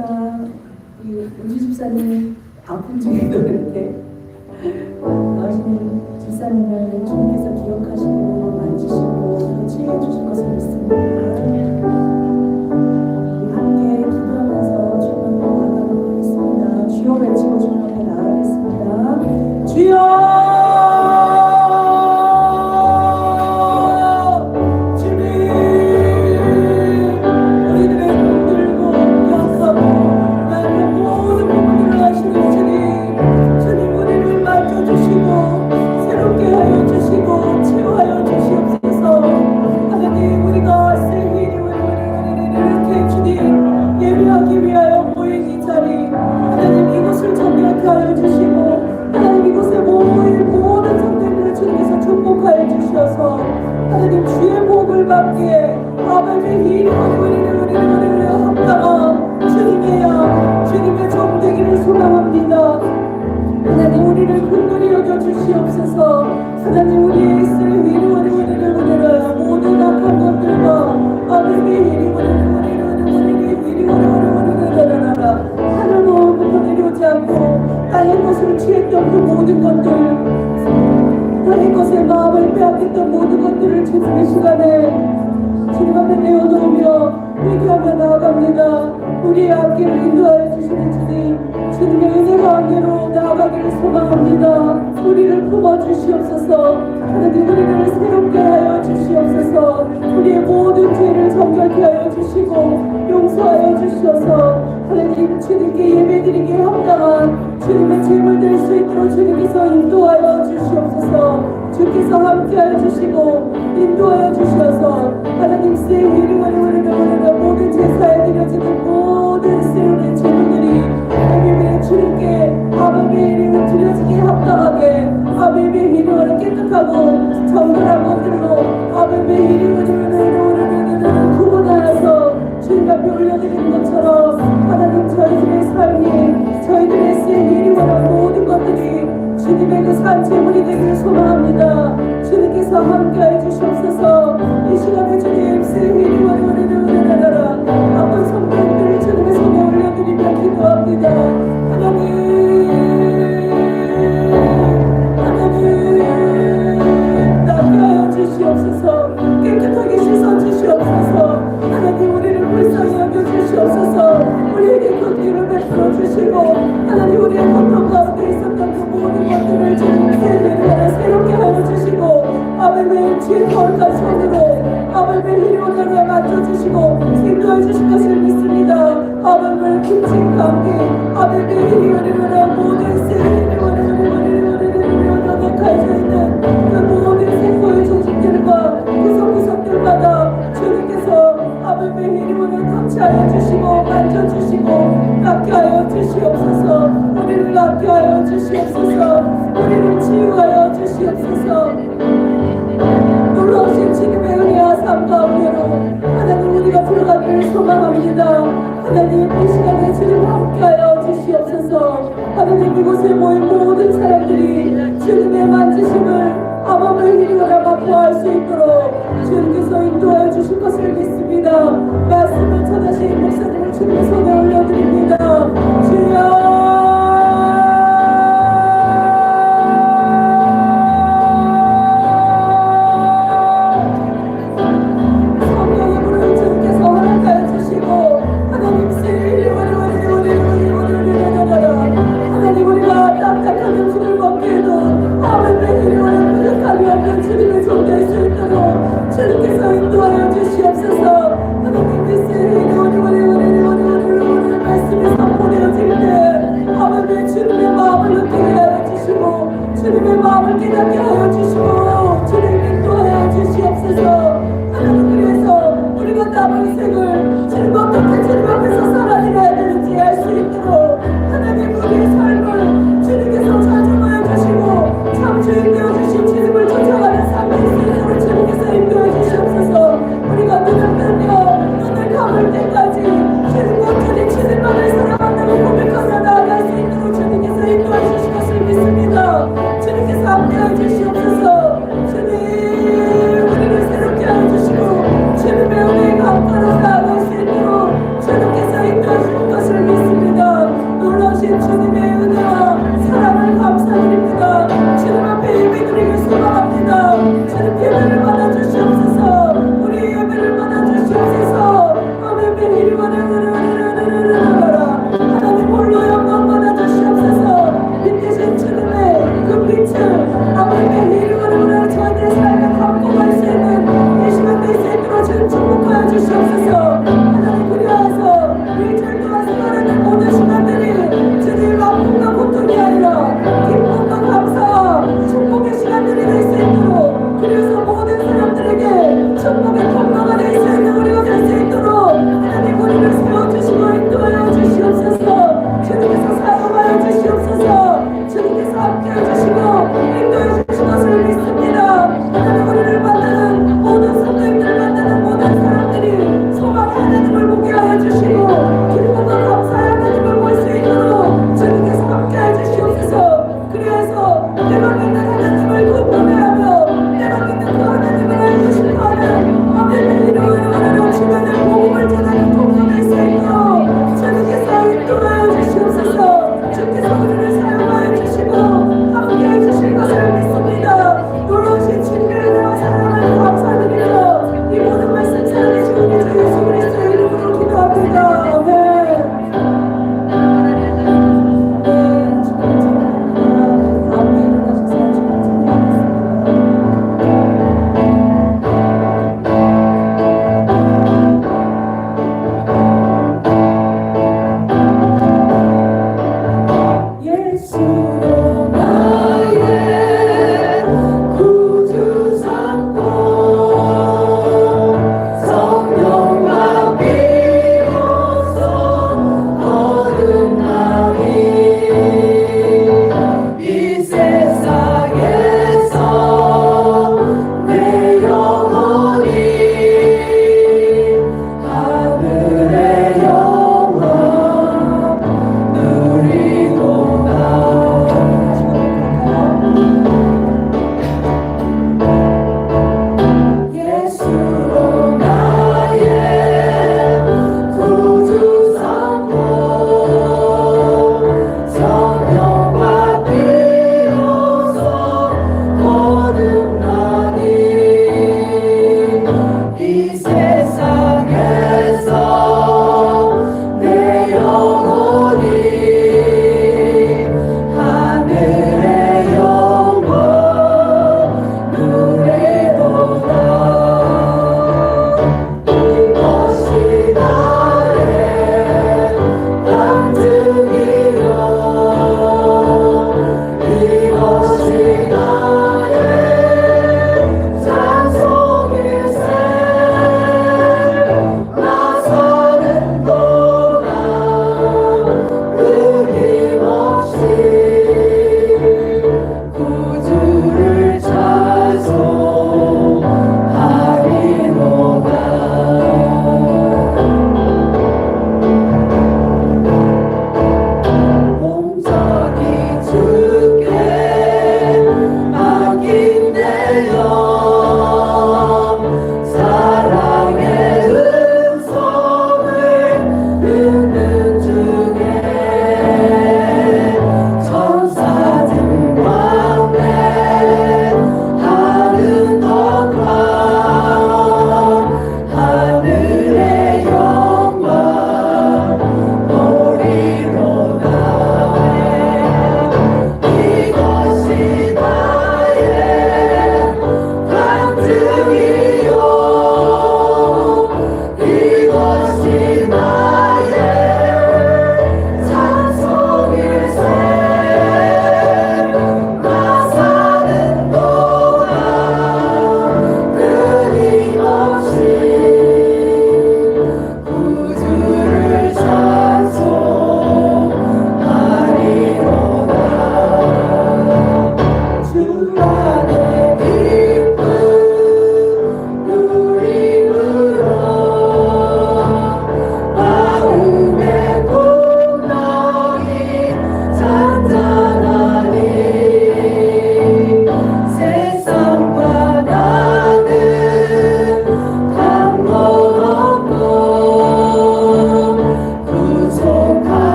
감사합니다. 우리 집사님 아픈 중에도 이렇게 나오시는 집사님을 주님께서 기억하시 주셔서. 하나님 주의 복을 받기에 우리를 우리를 합당한 주님의 양 주님의 정되기를 소망합니다. 하나님 우리를 근근히 여겨 주시옵소서. 하나님 우리의 있을 위로 우리 우리를 우리를 모든 악한 것들과 우리를 나라라. 하늘로부터 내려오지 않고 땅의 것을 취했던 그 모든 것들 하 나님 것에 마음을 빼앗겼던 모든 것들을 주님의 시간에 주님 앞에 내어놓으며 회개하며 나아갑니다. 우리의 앞길을 인도하여 주시는 주님, 주님의 은혜가 안개로 나아가기를 소망합니다. 우리를 품어주시옵소서, 하나님 우리를 새롭게 하여 주시옵소서, 우리의 모든 죄를 정결케 하여 주시고 용서하여 주셔서 하나님 주님께 예배드리기에 합당한 주님의 제물 될 수 있도록 주님께서 인도하여 주시옵소서. 주께서 함께하여 주시고 인도하여 주셔서 하나님 새 이름을 우리를 우리가 모든 제사에 드려지는 모든 세운의 제물들이 하나님의 주님께 아버지의 이름을 드려지기에 합당하게 아버지의 이름을 깨끗하고 정결한 것들로 아버지의 이름을 우리를 구분하여서 주님 앞에 올려드리는 것처럼 하나님 저희들의 삶이 저희들의 모든 것들이 주님의 그 산재물이 되기를 소망합니다. 주님께서 함께해 주시옵소서. 이 시간에 주님 새 이름을 우리를 은혜하라. 아픈 성도들을 주님의 손에 올려드리며 기도합니다. 하나님, 함께 아벨의 희로를 모든 세리를 연약해져 있는 그 모든 세포의 조직들과 구석구석들마다 주님께서 아벨의 희로를 터치하여 주시고 만져주시고 낫게 하여 주시옵소서 우리를 낫게 하여 주시옵소서 우리를 치유하여 주시옵소서 놀라우신 주님의 은혜와 삶 가운데로 하나님 우리가 들어가기를 소망합니다 하나님 이 시간에 주님 함께하여 주시옵소서. 하나님 이곳에 모인 모든 사람들이 주님의 만지심을 아범을 이루어라 맛보할 수 있도록 주님께서 인도하여 주실 것을 믿습니다. 말씀을 전하신 목사님을 주님의 손에 올려드립니다. 주여 주님의 마음을 깨 you.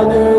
나는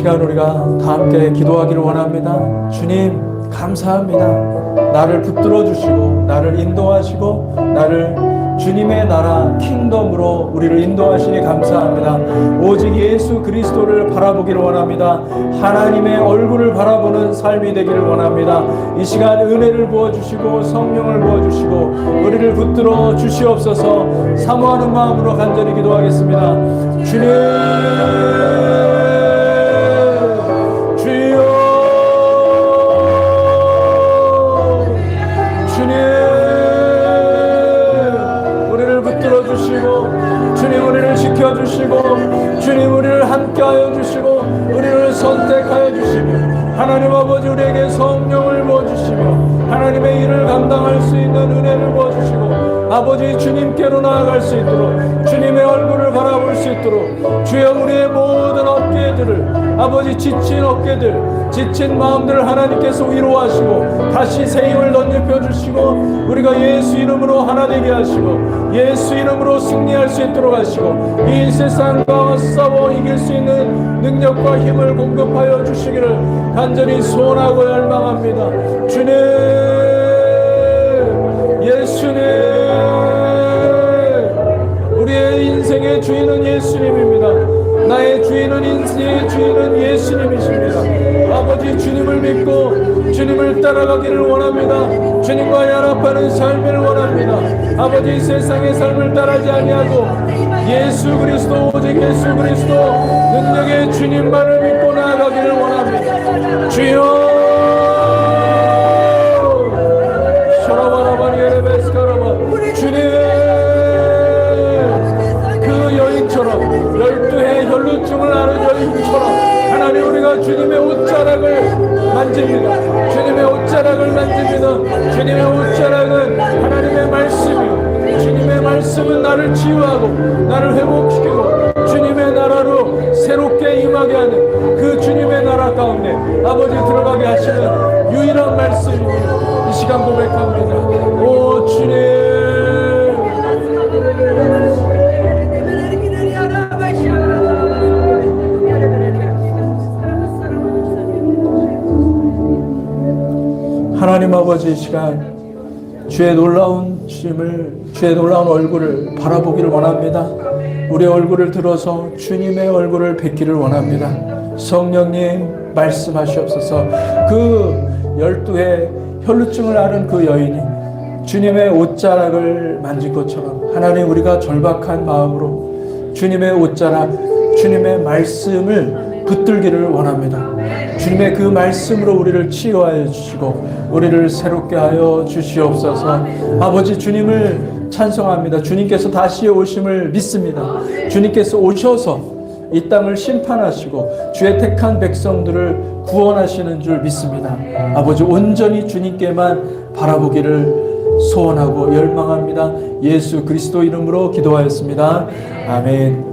시간 우리가 다 함께 기도하기를 원합니다. 주님, 감사합니다. 나를 붙들어 주시고, 나를 인도하시고, 나를 주님의 나라 킹덤으로 우리를 인도하시니 감사합니다. 오직 예수 그리스도를 바라보기를 원합니다. 하나님의 얼굴을 바라보는 삶이 되기를 원합니다. 이 시간 은혜를 부어 주시고 성령을 부어 주시고 우리를 붙들어 주시옵소서. 사모하는 마음으로 간절히 기도하겠습니다. 주님 주시고 주님 우리를 함께하여 주시고 우리를 선택하여 주시며 하나님 아버지 우리에게 성령을 부어 주시며 하나님의 일을 감당할 수 있는 은혜를 부어 아버지 주님께로 나아갈 수 있도록 주님의 얼굴을 바라볼 수 있도록 주여 우리의 모든 어깨들을 아버지 지친 어깨들 지친 마음들을 하나님께서 위로하시고 다시 새 힘을 덧입혀 주시고 우리가 예수 이름으로 하나 되게 하시고 예수 이름으로 승리할 수 있도록 하시고 이 세상과 싸워 이길 수 있는 능력과 힘을 공급하여 주시기를 간절히 소원하고 열망합니다. 주님 예수님 우리의 인생의 주인은 예수님입니다. 나의 주인은 인생의 주인은 예수님이십니다. 아버지 주님을 믿고 주님을 따라가기를 원합니다. 주님과 연합하는 삶을 원합니다. 아버지 세상의 삶을 따라지 아니하고 예수 그리스도 오직 예수 그리스도 능력의 주님만을 믿고 나아가기를 원합니다. 주여 만집니다 주님의 옷자락을 만집니다 주님의 옷자락은 하나님의 말씀이요 주님의 말씀은 나를 치유하고 나를 회복시키고 주님의 나라로 새롭게 임하게 하는 그 주님의 나라 가운데 아버지 들어가게 하시는 유일한 말씀입니다. 이 시간 고백합니다. 오 주님 하나님 아버지 이 시간 주의 놀라운 주님을 주의 놀라운 얼굴을 바라보기를 원합니다. 우리 얼굴을 들어서 주님의 얼굴을 뵙기를 원합니다. 성령님 말씀하시옵소서. 그 열두해 혈루증을 앓은 그 여인이 주님의 옷자락을 만진 것처럼 하나님 우리가 절박한 마음으로 주님의 옷자락, 주님의 말씀을 붙들기를 원합니다. 주님의 그 말씀으로 우리를 치유하여 주시고 우리를 새롭게 하여 주시옵소서. 아버지 주님을 찬송합니다. 주님께서 다시 오심을 믿습니다. 주님께서 오셔서 이 땅을 심판하시고 주의 택한 백성들을 구원하시는 줄 믿습니다. 아버지 온전히 주님께만 바라보기를 소원하고 열망합니다. 예수 그리스도 이름으로 기도하였습니다. 아멘.